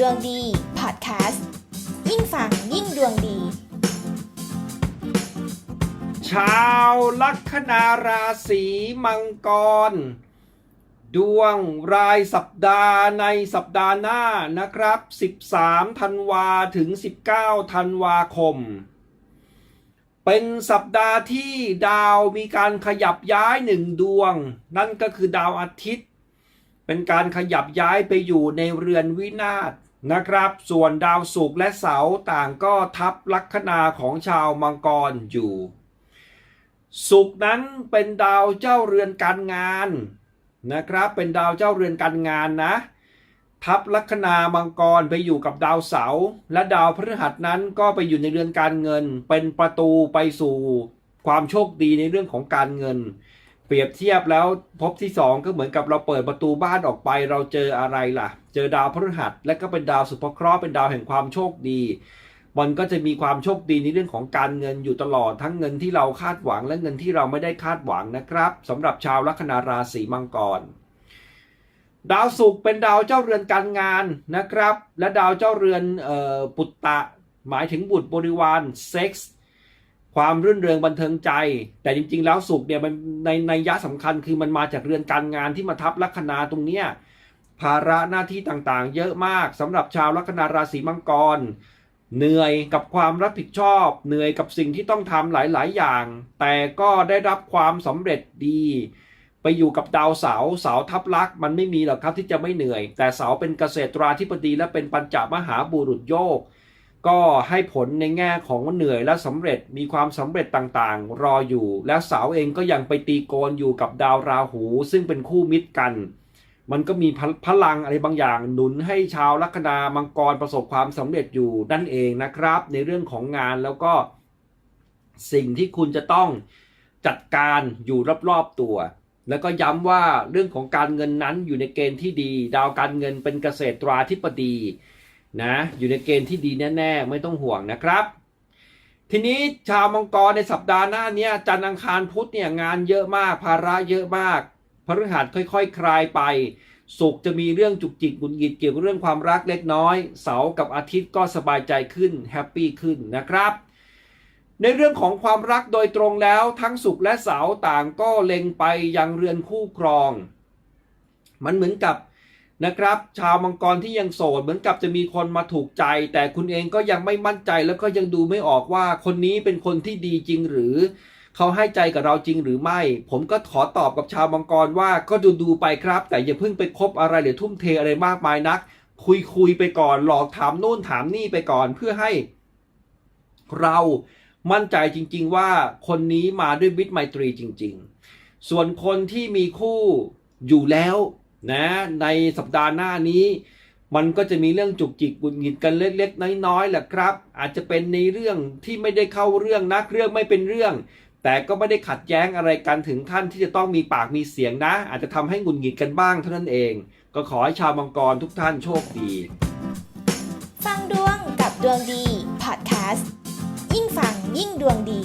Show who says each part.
Speaker 1: ดวงดีพอดแคสต์ยิ่งฟังยิ่งดวงดี
Speaker 2: ชาวลัคนาราศีมังกร ดวงรายสัปดาห์ในสัปดาห์หน้านะครับ 13ธันวาถึง 19ธันวาคม เป็นสัปดาห์ที่ดาวมีการขยับย้ายหนึ่งดวง นั่นก็คือดาวอาทิตย์เป็นการขยับย้ายไปอยู่ในเรือนวินาศ นะครับ ส่วนดาวศุกร์และเสาร์ต่างก็ทับลัคนาของชาวมังกรอยู่ ศุกร์นั้นเป็นดาวเจ้าเรือนการงานนะครับ เป็นดาวเจ้าเรือนการงานนะ ทับลัคนามังกรไปอยู่กับดาวเสาร์และดาวพฤหัสนั้นก็ไปอยู่ในเรือนการเงิน เป็นประตูไปสู่ความโชคดีในเรื่องของการเงิน เปรียบเทียบแล้วพบที่สองก็เหมือนกับเราเปิดประตูบ้านออกไป เราเจออะไรล่ะ เจอดาวพฤหัส และก็เป็นดาวสุภเคราะห์เป็นดาวแห่งความโชคดีมันก็จะมีความโชคดีในเรื่องของการเงินอยู่ตลอดทั้งเงินที่เราคาดหวังและเงินที่เราไม่ได้คาดหวังนะครับสำหรับชาวลัคนาราศีมังกร ดาวศุกร์เป็นดาวเจ้าเรือนการงานนะครับ และดาวเจ้าเรือนออปุตตะ หมายถึงบุตรบริวารเซ็กส์ ความรื่นเริงบันเทิงใจ แต่จริง ๆ แล้วศุกร์เนี่ยมันในในยะสำคัญคือมันมาจากเรือนการงานที่มาทับลัคนาตรงเนี้ยภาระหน้าที่ต่างๆ เยอะมากสำหรับชาวลัคนาราศีมังกร เหนื่อยกับความรับผิดชอบ เหนื่อยกับสิ่งที่ต้องทำหลายๆ อย่าง แต่ก็ได้รับความสำเร็จดี ไปอยู่กับดาวเสาเสาทับลักษ์มันไม่มีหรอกครับที่จะไม่เหนื่อย แต่เสาเป็นเกษตราธิบดีและเป็นปัญจมหาบุรุษโยก ก็ให้ผลในแง่ของเหนื่อยและสำเร็จมีความสำเร็จต่างๆ รออยู่ และเสาร์เองก็ยังไปตีโกนอยู่กับดาวราหู ซึ่งเป็นคู่มิตรกัน มันก็มีพลังอะไรบางอย่าง หนุนให้ชาวลัคนามังกรประสบความสำเร็จอยู่นั่นเองนะครับ ในเรื่องของงานแล้วก็สิ่งที่คุณจะต้องจัดการอยู่รอบๆตัว แล้วก็ย้ำว่าเรื่องของการเงินนั้นอยู่ในเกณฑ์ที่ดี ดาวการเงินเป็นเกษตราธิบดี นะ อยู่ในเกณฑ์ที่ดีแน่ๆ ไม่ต้องห่วงนะครับ ทีนี้ชาวมังกรในสัปดาห์หน้าเนี้จันทร์อังคารพุธเนี่ยงานเยอะมาก ภาระเยอะมากพฤหัสค่อยๆคคลายไปศุกร์จะมีเรื่องจุกจิกบุญหงิดเกี่ยวกับเรื่องความรักเล็กน้อย เสาร์กับอาทิตย์ก็สบายใจขึ้นแฮปปี้ขึ้นนะครับ ในเรื่องของความรักโดยตรงแล้วทั้งศุกร์และเสาร์ต่างก็เล็งไปยังเรือนคู่ครอง มันเหมือนกับ นะครับ ชาวมังกรที่ยังโสดเหมือนกับจะมีคนมาถูกใจ แต่คุณเองก็ยังไม่มั่นใจแล้วก็ยังดูไม่ออกว่าคนนี้เป็นคนที่ดีจริงหรือเขาให้ใจกับเราจริงหรือไม่ ผมก็ขอตอบกับชาวมังกรว่าก็ดูดูไปครับ แต่อย่าเพิ่งไปคบอะไรหรือทุ่มเทอะไรมากมายนัก คุยคุยไปก่อนหลอกถามโน่นถามนี่ไปก่อนเพื่อให้ เรามั่นใจจริง ๆ ว่าคนนี้มาด้วยมิตรไมตรีจริง ๆ ส่วนคนที่มีคู่อยู่แล้ว นะในสัปดาห์หน้านี้มันก็จะมีเรื่องจุกจิกบุญหงิดกันเล็กๆ น้อยๆแหละครับ อาจจะเป็นในเรื่องที่ไม่ได้เข้าเรื่องนักเรื่องไม่เป็นเรื่อง แต่ก็ไม่ได้ขัดแย้งอะไรกันถึงขั้นที่จะต้องมีปากมีเสียงนะ อาจจะทำให้หงุดหงิดกันบ้างเท่านั้นเอง ก็ขอให้ชาวมังกรทุกท่านโชคดี
Speaker 1: ฟังดวงกับดวงดีพอดแคสต์ยิ่งฟังยิ่งดวงดี